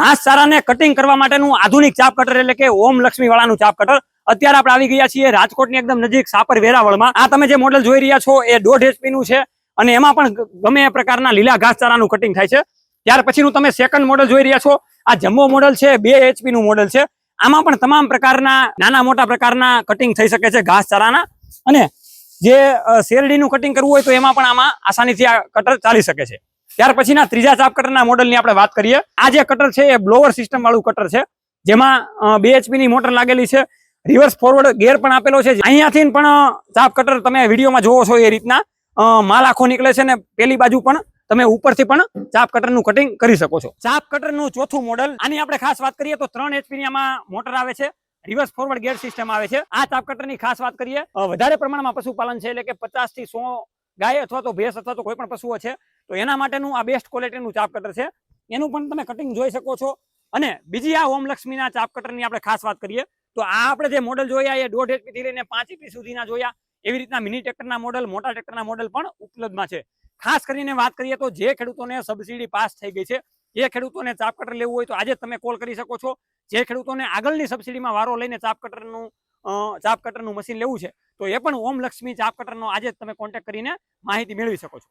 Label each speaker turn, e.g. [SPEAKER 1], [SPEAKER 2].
[SPEAKER 1] ઘાસ ચારાને કટિંગ કરવા માટેનું આધુનિક ચાપ કટર એટલે કે ઓમ લક્ષ્મી વાળાનું ચાપ કટર અત્યારે આપણે આવી ગયા છીએ રાજકોટની એકદમ નજીક સાપર વેરાવળમાં. આ તમે જે મોડેલ જોઈ રહ્યા છો એ દોઢ એચપીનું છે અને એમાં પણ ગમે એ પ્રકારના લીલા ઘાસ ચારાનું કટિંગ થાય છે. ત્યાર પછીનું તમે સેકન્ડ મોડેલ જોઈ રહ્યા છો. આ જમ્બો મોડેલ છે, બે એચપીનું મોડેલ છે. આમાં પણ તમામ પ્રકારના, નાના મોટા પ્રકારના કટિંગ થઈ શકે છે ઘાસ ચારાના. અને જે શેરડીનું કટિંગ કરવું હોય તો એમાં પણ આમાં આસાનીથી આ કટર ચાલી શકે છે. ત્યાર પછીના ત્રીજા ચાપ કટરના મોડલની આપણે વાત કરીએ. આ જે કટર છે એ બ્લોવર સિસ્ટમ વાળું કટર છે, જેમાં બે ની મોટર લાગેલી છે. રિવર્સ ફોરવર્ડ ગેર પણ આપેલો છે. અહીંયાથી પણ ચાપ કટર તમે વિડીયોમાં જોવો છો એ રીતના. માલ આખો નીકળે છે ને પેલી બાજુ પણ તમે ઉપરથી પણ ચાપ કટરનું કટિંગ કરી શકો છો. ચાપ કટરનું ચોથું મોડલ આની આપણે ખાસ વાત કરીએ તો ત્રણ એચપીની આમાં મોટર આવે છે. રિવર્સ ફોરવર્ડ ગેર સિસ્ટમ આવે છે. આ ચાપ કટરની ખાસ વાત કરીએ વધારે પ્રમાણમાં પશુપાલન છે એટલે કે પચાસથી સો ગાય અથવા તો ભેંસ અથવા તો કોઈ પણ પશુઓ છે. તો એના માટેનું આ બેસ્ટ ક્વોલિટીનું ચાપ કટર છે. એનું પણ તમે કટિંગ જોઈ શકો છો. અને બીજી આ ઓમલક્ષ્મીના ચાપ કટરની આપણે ખાસ વાત કરીએ, તો આ આપણે જે મોડલ જોયા એ દોઢ એચપીથી લઈને પાંચ HP સુધીના જોયા. એવી રીતના મિની ટ્રેક્ટરના મોડલ મોટા ટ્રેક્ટરના મોડલ પણ ઉપલબ્ધમાં છે. ખાસ કરીને વાત કરીએ તો જે ખેડૂતોને સબસિડી પાસ થઈ ગઈ છે એ ખેડૂતોને ચાપ કટર લેવું હોય તો આજે તમે કોલ કરી શકો છો. જે ખેડૂતોને આગળની સબસિડીમાં વારો લઈને ચાપ કટરનું ચાપ કટરનું મશીન લેવું છે, તો એ પણ ઓમ લક્ષ્મી ચાપ કટરનો આજે જ તમે કોન્ટેક્ટ કરીને માહિતી મેળવી શકો છો.